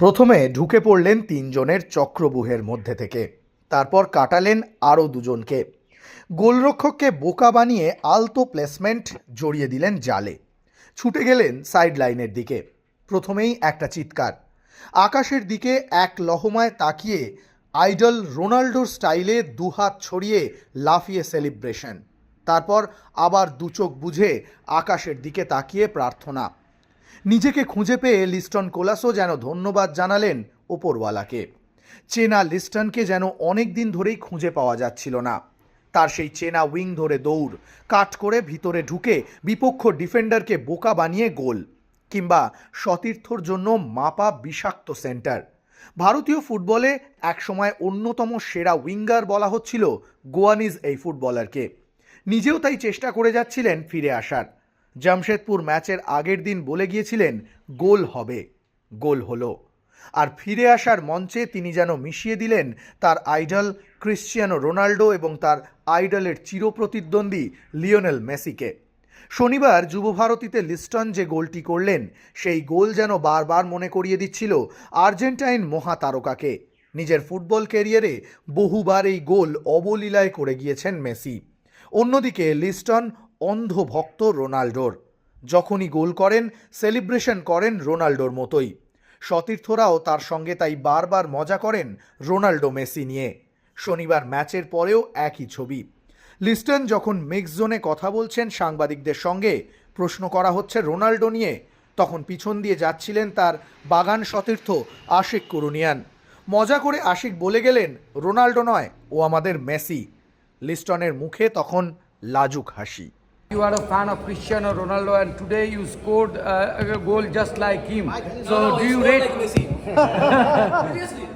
প্রথমে ঢুকে পড়লেন তিনজনের চক্রবুহের মধ্যে থেকে। তারপর কাটালেন আরও দুজনকে। গোলরক্ষককে বোকা বানিয়ে আলতো প্লেসমেন্ট জড়িয়ে দিলেন জালে। ছুটে গেলেন সাইড লাইনের দিকে। প্রথমেই একটা চিৎকার। আকাশের দিকে এক লহমায় তাকিয়ে আইডল রোনাল্ডোর স্টাইলে দুহাত ছড়িয়ে লাফিয়ে সেলিব্রেশন। তারপর আবার দুচোখ বুঝে আকাশের দিকে তাকিয়ে প্রার্থনা। নিজেকে খুঁজে পেয়ে লিস্টন কোলাসও যেন ধন্যবাদ জানালেন ওপরওয়ালাকে। চেনা লিস্টনকে যেন অনেক দিন ধরেই খুঁজে পাওয়া যাচ্ছিল না। তার সেই চেনা উইং ধরে দৌড় কাট করে ভিতরে ঢুকে বিপক্ষ ডিফেন্ডারকে বোকা বানিয়ে গোল কিংবা সতীর্থর জন্য মাপা বিষাক্ত সেন্টার। ভারতীয় ফুটবলে একসময় অন্যতম সেরা উইঙ্গার বলা হচ্ছিল গোয়ানিজ এই ফুটবলারকে। নিজেও তাই চেষ্টা করে যাচ্ছিলেন ফিরে আসার। জামশেদপুর ম্যাচের আগের দিন বলে গিয়েছিলেন, গোল হবে, গোল হলো। আর ফিরে আসার মঞ্চে তিনি যেন মিশিয়ে দিলেন, তার আইডল ক্রিশ্চিয়ানো রোনাল্ডো এবং তার আইডলের চিরপ্রতিদ্বন্দ্বী লিওনেল মেসিকে। শনিবার যুবভারতীতে লিস্টন যে গোলটি করলেন, সেই গোল যেন বারবার মনে করিয়ে দিচ্ছিল আর্জেন্টাইন মহাতারকাকে। নিজের ফুটবল ক্যারিয়ারে বহুবার এই গোল অবলীলায় করে গিয়েছেন মেসি। অন্যদিকে লিস্টন অন্ধ ভক্ত রোনাল্ডোর। যখনই গোল করেন, সেলিব্রেশন করেন রোনাল্ডোর মতোই। সতীর্থরাও তার সঙ্গে তাই বারবার মজা করেন রোনাল্ডো মেসি নিয়ে। শনিবার ম্যাচের পরেও একই ছবি। লিস্টন যখন মিক্স জোনে কথা বলছেন সাংবাদিকদের সঙ্গে, প্রশ্ন করা হচ্ছে রোনাল্ডো নিয়ে। তখন পিছন দিয়ে যাচ্ছিলেন তার বাগান সতীর্থ আশিক কুরুনিয়ান। মজা করে আশিক বলে গেলেন, রোনাল্ডো নয়, ও আমাদের মেসি। লিস্টনের মুখে তখন লাজুক হাসি। You are a fan of Cristiano Ronaldo, and today you scored uh, a goal just like him. So, do you rate?